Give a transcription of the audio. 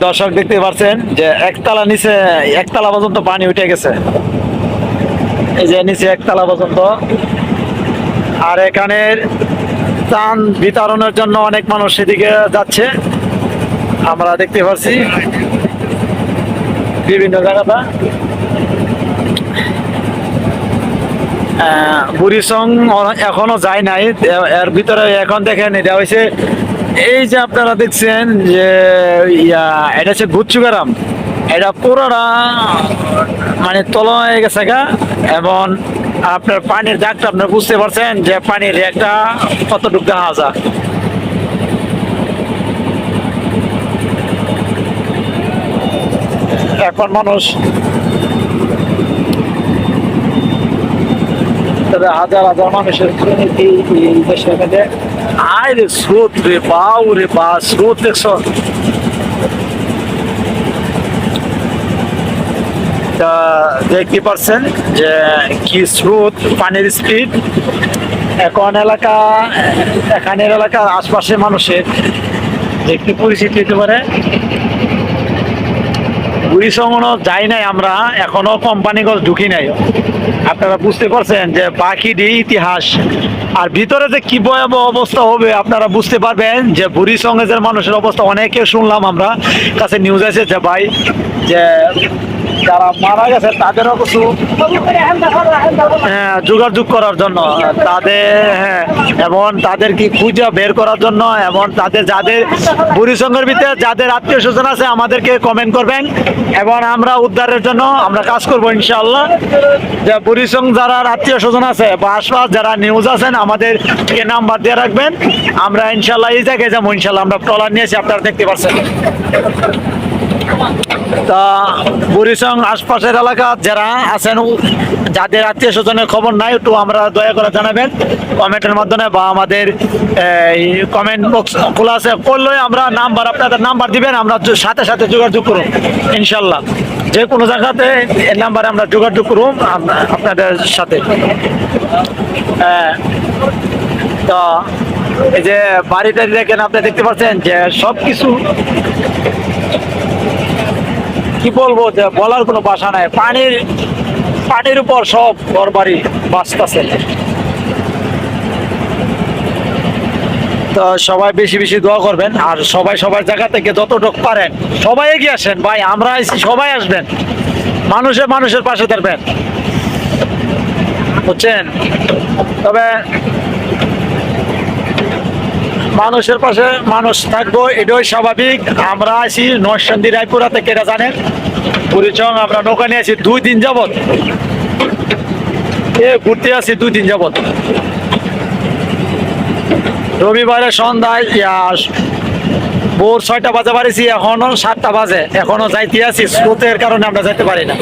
দর্শক দেখতে পাচ্ছেন যে একতলা নিচে একতলা পর্যন্ত পানি উঠে গেছে। এই যে নিচে একতলা পর্যন্ত। আর এখানে ত্রাণ বিতরণের জন্য অনেক মানুষ সেদিকে যাচ্ছে। আমরা দেখতে পাচ্ছি বিভিন্ন জায়গাটা। আহ, বুড়িসং অ- এখনও যায় নাই। এর ভিতরে এখন দেখেন এটা হয়েছে এই যে আপনারা দেখছেন যে, ইয়া, এটা হচ্ছে গুচ্ছুগারাম। এটা পুরোটা মানে তল হয়ে গেছে গা, এবং আপনার পানির দাগটা আপনার বুঝতে পারছেন যে পানির একটা কতটুকু দেখা যায় এখন মানুষ তবে হাজার হাজার মানুষের এই দেশের মধ্যে আয় রে স্রোত রে বাউ বা, স্রোত দেখছ দেখতে পাচ্ছেন যে কি স্রোত, পানির স্পিড। এখন এলাকা, এখানের এলাকার আশপাশের মানুষের একটু পরিচিতি হতে পারে। বুড়িসংগনো যাই নাই, আমরা এখনও কোম্পানিগঞ্জ ঢুকি নাই। আপনারা বুঝতে পারছেন যে ডি ইতিহাস, আর ভিতরে যে কি ভয়াবহ অবস্থা হবে, আপনারা বুঝতে পারবেন যে বুড়ি সঙ্গেজের মানুষের অবস্থা অনেকে শুনলাম আমরা, কাছে নিউজ আছে যে ভাই, যে যারা মারা গেছে, তাদেরও কিছু হ্যাঁ যোগাযোগ করার জন্য, তাদের হ্যাঁ এবং তাদের কি খুঁজে বের করার জন্য, এবং তাদের যাদের, বুড়ি সঙ্গের ভিতরে যাদের আত্মীয় স্বজন আছে, আমাদেরকে কমেন্ট করবেন। এবং আমরা উদ্ধারের জন্য আমরা কাজ করব ইনশাআল্লাহ। যে বুড়ি যারা আত্মীয় স্বজন আছে বা আশপাশ যারা নিউজ আছেন আমাদের নাম্বার দিয়ে রাখবেন। আমরা ইনশাল্লাহ এই জায়গায় যাব ইনশাল্লাহ আমরা ট্রলার নিয়েছি আপনারা দেখতে পাচ্ছেন তা বুড়িসং আশপাশের এলাকা যারা আছেন, যাদের আত্মীয় স্বজনের খবর নাই, একটু আমরা দয়া করে জানাবেন কমেন্টের মাধ্যমে বা আমাদের কমেন্ট বক্স খোলা আছে। করলে আমরা নাম্বার আপনাদের নাম্বার দিবেন, আমরা সাথে সাথে যোগাযোগ করুন যে কোনো জায়গাতে এই নাম্বারে আমরা যোগাযোগ করুন আপনাদের সাথে। তো এই যে বাড়িটা দেখেন, আপনি দেখতে পাচ্ছেন যে সব কিছু কি বলব, যে বলার কোনো ভাষা নাই। পানির পানির উপর সব ঘর বাড়ি বাঁচতেছে। তো সবাই বেশি বেশি দোয়া করবেন। আর সবাই সবার জায়গা থেকে যতটুকু পারেন, সবাই এগিয়ে আসেন। ভাই, আমরা আইছি, সবাই আসবেন। মানুষে মানুষের পাশে থাকবেন। বুঝছেন? তবে মানুষের পাশে মানুষ থাকব, এটাই স্বাভাবিক। আমরা আছি নরসন্দী রায়পুরা থেকে, এটা জানেন? পরিচয় আমরা নৌকা নিয়ে আছি দুই দিন যাবত এ, ঘুরতে আছি দুই দিন যাবত রবিবারে সন্ধ্যায় ভোর ছয়টা বাজে পারেছি এখনও সাতটা বাজে। এখনও যাইতে আছি, স্রোতের কারণে আমরা যাইতে পারি না।